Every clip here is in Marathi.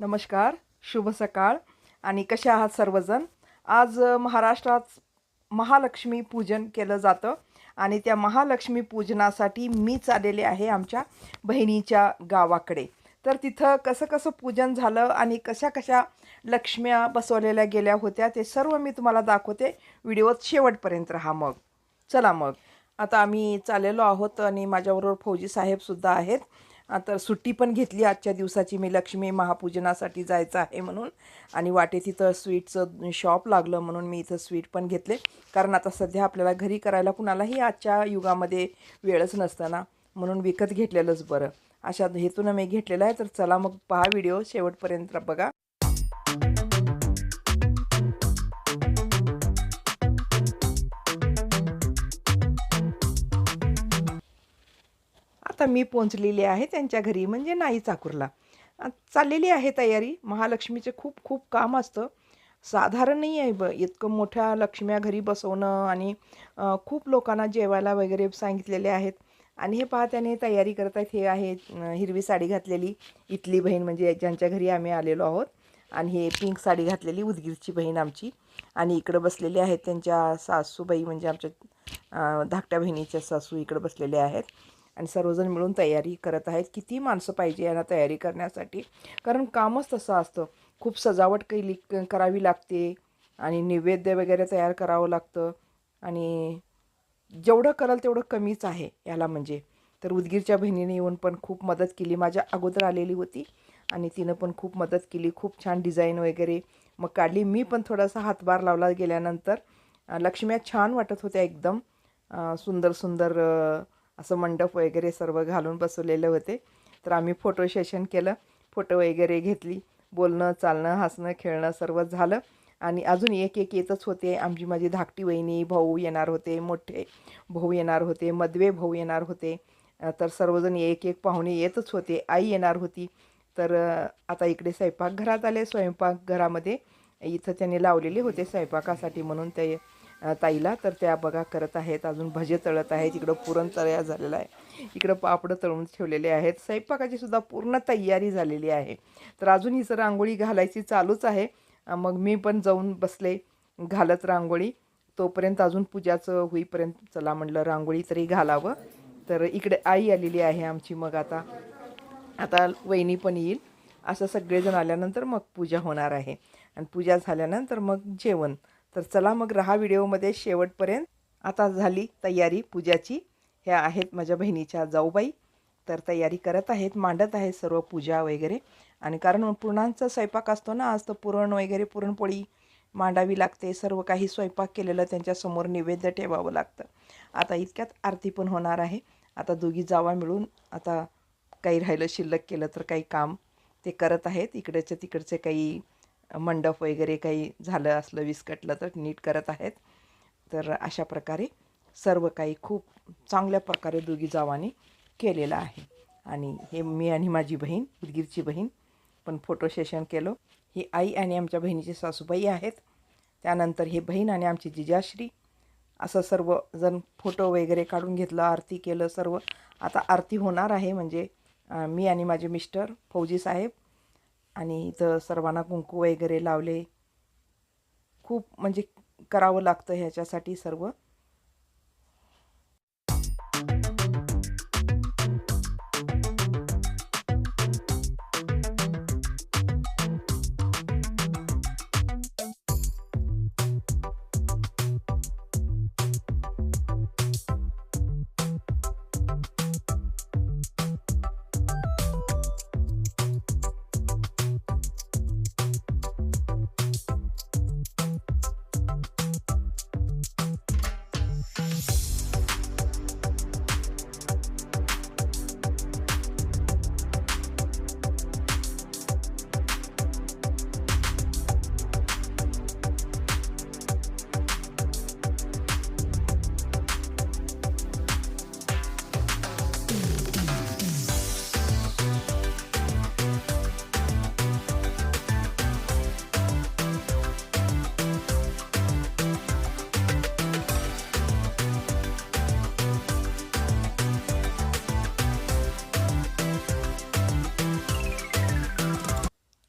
नमस्कार शुभ सकाळ. आणि कसे आहात सर्वजण? आज महाराष्ट्रात महालक्ष्मी पूजन केलं जातं. आणि त्या महालक्ष्मी पूजनासाठी मीच आलेले आहे आमच्या बहिणीच्या गावाकडे. तर तिथं कसं कसं पूजन झालं आणि कशा कशा लक्ष्म्या बसवलेल्या गेल्या होत्या ते सर्व मी तुम्हाला दाखवते. व्हिडिओत शेवटपर्यंत राहा मग. चला मग. आता आम्ही चाललेलो आहोत आणि माझ्याबरोबर फौजी साहेबसुद्धा आहेत. तर सुट्टी पण घेतली आजच्या दिवसाची मी लक्ष्मी महापूजनासाठी जायचं आहे म्हणून. आणि वाटे तिथं स्वीटचं शॉप लागलं म्हणून मी इथं स्वीट पण घेतले. कारण आता सध्या आपल्याला घरी करायला कुणालाही आजच्या युगामध्ये वेळच नसताना म्हणून विकत घेतलेलंच बरं. अशा हेतून मी घेतलेलं आहे. तर चला मग पहा व्हिडिओ शेवटपर्यंत बघा. आता मी पोचलेली आहे त्यांच्या घरी म्हणजे नाही चाकूरला. चाललेली आहे तयारी. महालक्ष्मीचे खूप खूप काम असतं. साधारण नाही आहे ब इतकं मोठ्या लक्ष्म्या घरी बसवणं आणि खूप लोकांना जेवायला वगैरे सांगितलेले आहेत. आणि हे पहा त्याने तयारी करत आहेत. हे आहे हिरवी साडी घातलेली. इथली बहीण म्हणजे ज्यांच्या घरी आम्ही आलेलो आहोत. आणि हे पिंक साडी घातलेली उदगीरची बहीण आमची. आणि इकडं बसलेले आहेत त्यांच्या सासूबाई म्हणजे आमच्या धाकट्या बहिणीच्या सासू इकडं बसलेले आहेत. आणि सर्वजण मिळून तयारी करत आहेत. किती माणसं पाहिजे यांना तयारी करण्यासाठी? कारण कामच तसं असतं. खूप सजावट केली करावी लागते आणि नैवेद्य वगैरे तयार करावं लागतं. आणि जेवढं कराल तेवढं कमीच आहे याला म्हणजे. तर उदगीरच्या बहिणीने येऊन पण खूप मदत केली. माझ्या अगोदर आलेली होती आणि तिनं पण खूप मदत केली. खूप छान डिझाईन वगैरे. मग काढली. मी पण थोडासा हातभार लावला गेल्यानंतर. लक्ष्म्या छान वाटत होत्या एकदम. सुंदर सुंदर असं मंडप वगैरे सर्व घालून बसवलेले होते. तर आम्ही फोटो सेशन केलं. फोटो वगैरे घेतली. बोलणं चालणं हसणं खेळणं सर्व झालं. आणि अजून एक एक येतच होते. आमची माझी धाकटी वहिनी भाऊ येणार होते मोठे भाऊ येणार होते मदवे भाऊ येणार होते. तर सर्वजण एक एक पाहुणे येतच होते. आई येणार होती. तर आता इकडे स्वयंपाकघरात आले. स्वयंपाकघरामध्ये इथं त्यांनी लावलेले होते स्वयंपाकासाठी म्हणून ते ताईला. तर त्या बघा करत आहेत. अजून भजे तळत आहेत. इकडं पुरण तयार झालेलं आहे. इकडं पापडं तळून ठेवलेले आहेत. स्वयंपाकाची सुद्धा पूर्ण तयारी झालेली आहे. तर अजून ही सर रांगोळी घालायची चालूच आहे. मग मी पण जाऊन बसले घालत रांगोळी. तोपर्यंत अजून पूजाचं होईपर्यंत चला म्हणलं रांगोळी तरी घालावं. तर इकडे आई आलेली आहे आमची. मग आता आता वहिनी पण येईल. असं सगळेजण आल्यानंतर मग पूजा होणार आहे. आणि पूजा झाल्यानंतर मग जेवण. तर चला मग रहा व्हिडिओमध्ये शेवटपर्यंत. आता झाली तयारी पूजाची. ह्या आहेत माझ्या बहिणीच्या जाऊबाई. तर तयारी करत आहेत मांडत आहेत सर्व पूजा वगैरे. आणि कारण पुरणांचा स्वयंपाक असतो ना आज तर पुरण वगैरे पुरणपोळी मांडावी लागते. सर्व काही स्वयंपाक केलेलं त्यांच्यासमोर निवेद्य ठेवावं लागतं. आता इतक्यात आरती पण होणार आहे. आता दोघी जावा मिळून आता काही राहिलं शिल्लक केलं तर काही काम ते करत आहेत. इकडचे तिकडचे काही मंडप वगैरे काही झालं असलं विस्कटलं तर नीट करत आहेत. तर अशा प्रकारे सर्व काही खूप चांगल्या प्रकारे दोघी जावाने केलेलं आहे. आणि हे मी आणि माझी बहीण उदगीरची बहीण पण फोटो सेशन केलं. ही आई आणि आमच्या बहिणीची सासूबाई आहेत. त्यानंतर हे बहीण आणि आमची जिजाश्री असं सर्व जण फोटो वगैरे काढून घेतलं आरती केलं सर्व. आता आरती होणार आहे म्हणजे मी आणि माझे मिस्टर फौजी साहेब आणि इथं सर्वांना कुंकू वगैरे लावले. खूप म्हणजे करावं लागतं ह्याच्यासाठी सर्व.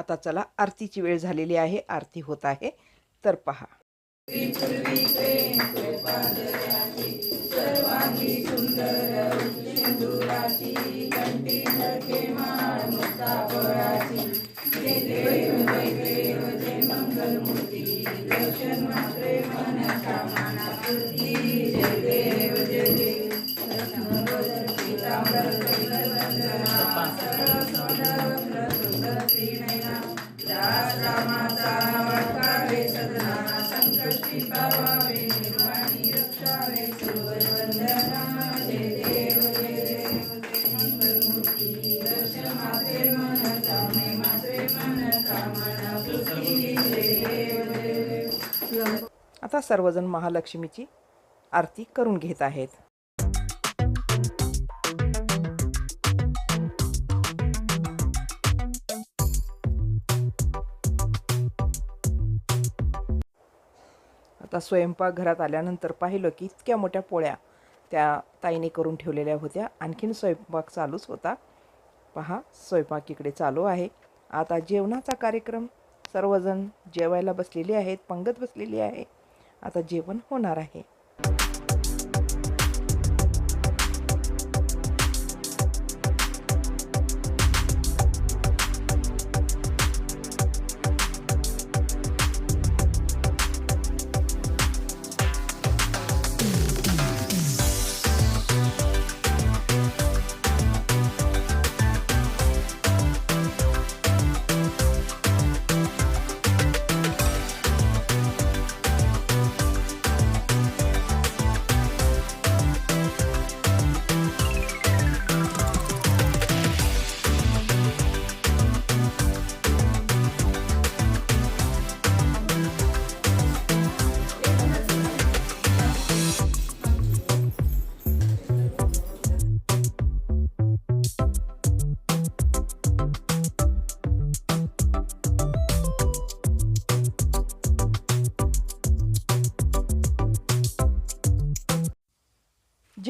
आता चला आरतीची वेळ झालेली आहे आरती होत आहे. तर पहा. आता सर्वजण महालक्ष्मीची आरती करून घेत आहेत. आता स्वयंपाकघरात आल्यानंतर पाहिलं की इतक्या मोठ्या पोळ्या त्या ताईने करून ठेवलेल्या होत्या. आणखीन स्वयंपाक चालूच होता. पहा स्वयंपाक इकडे चालू आहे. आता जेवणाचा कार्यक्रम. सर्वजण जेवायला बसलेले आहेत पंगत बसलेली आहे. आता जेवण होणार आहे.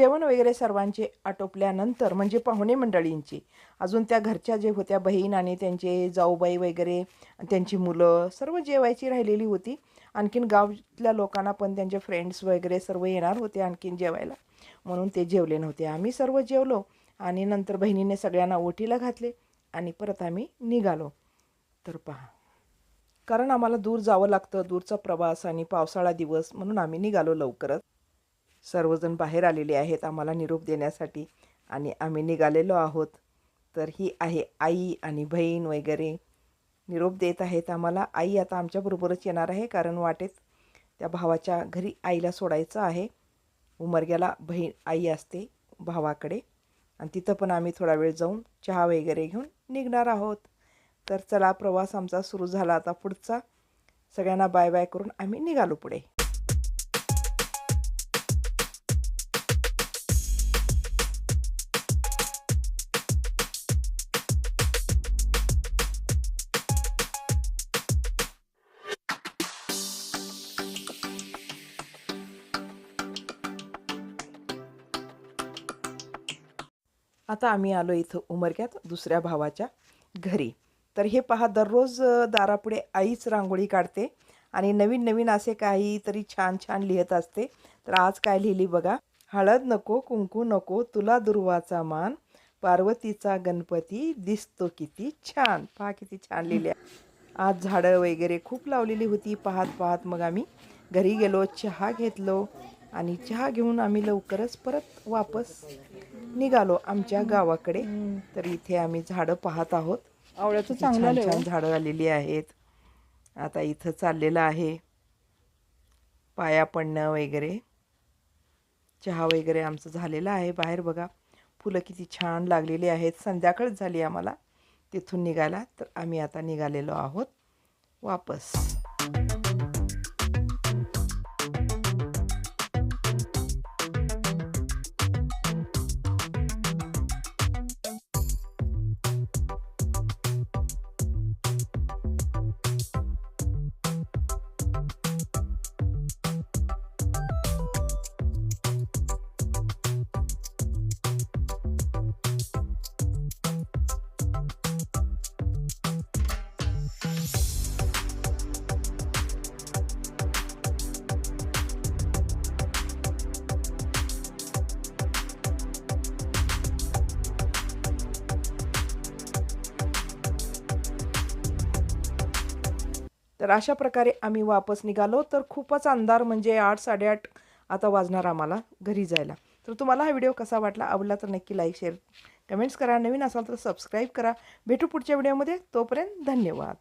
जेवण वगैरे सर्वांचे आटोपल्यानंतर म्हणजे पाहुणे मंडळींची. अजून त्या घरच्या जे होत्या बहीण आणि त्यांचे जाऊबाई वगैरे त्यांची मुलं सर्व जेवायची राहिलेली होती. आणखीन गावातल्या लोकांना पण त्यांचे फ्रेंड्स वगैरे सर्व येणार होते आणखीन जेवायला. म्हणून ते जेवले नव्हते. आम्ही सर्व जेवलो आणि नंतर बहिणीने सगळ्यांना ओटीला घातले आणि परत आम्ही निघालो. तर पहा. कारण आम्हाला दूर जावं लागतं दूरचा प्रवास आणि पावसाळा दिवस म्हणून आम्ही निघालो लवकरच. सर्वजण बाहेर आलेले आहेत आम्हाला निरोप देण्यासाठी. आणि आम्ही निघालेलो आहोत. तर ही आहे आई आणि बहीण वगैरे. निरोप देत आहेत आम्हाला. आई आता आमच्याबरोबरच येणार आहे कारण वाटेत त्या भावाच्या घरी आईला सोडायचं आहे. उमरग्याला बहीण आई असते भावाकडे. आणि तिथं पण आम्ही थोडा वेळ जाऊन चहा वगैरे घेऊन निघणार आहोत. तर चला प्रवास आमचा सुरू झाला. आता पुढचा सगळ्यांना बाय बाय करून आम्ही निघालो पुढे. आता आम्ही आलो इथं उमरक्यात दुसऱ्या भावाच्या घरी. तर हे पहा दररोज दारापुढे आईच रांगोळी काढते आणि नवीन नवीन असे काहीतरी छान छान लिहित असते. तर आज काय लिहिली बघा? हळद नको कुंकू नको तुला दुर्वाचा मान पार्वतीचा गणपती दिसतो किती छान. पहा किती छान लिहिले आज झाडं वगैरे खूप लावलेली होती. पाहत पाहत मग आम्ही घरी गेलो चहा घेतलो आणि चहा घेऊन आम्ही लवकरच परत वापस निघालो आमच्या गावाकडे. तर इथे आम्ही झाडं पाहत आहोत. आवळ्याचं चांगलं छान हो. झाडं आलेली आहेत. आता इथं चाललेलं आहे. पाया पडणं वगैरे. चहा वगैरे आमचं झालेलं आहे बाहेर बघा. फुलं किती छान लागलेली आहेत. संध्याकाळच झाली आम्हाला. तिथून निघायला. तर आम्ही आता निघालेलो आहोत. वापस. तर अशा प्रकारे आम्ही वापस निघालो. तर खूपच अंधार म्हणजे आठ साडेआठ आता वाजणार आम्हाला घरी जायला. तर तुम्हाला हा व्हिडिओ कसा वाटला आवडला तर नक्की लाईक शेअर कमेंट्स करा. नवीन असाल तर सबस्क्राईब करा. भेटू पुढच्या व्हिडिओमध्ये. तोपर्यंत धन्यवाद.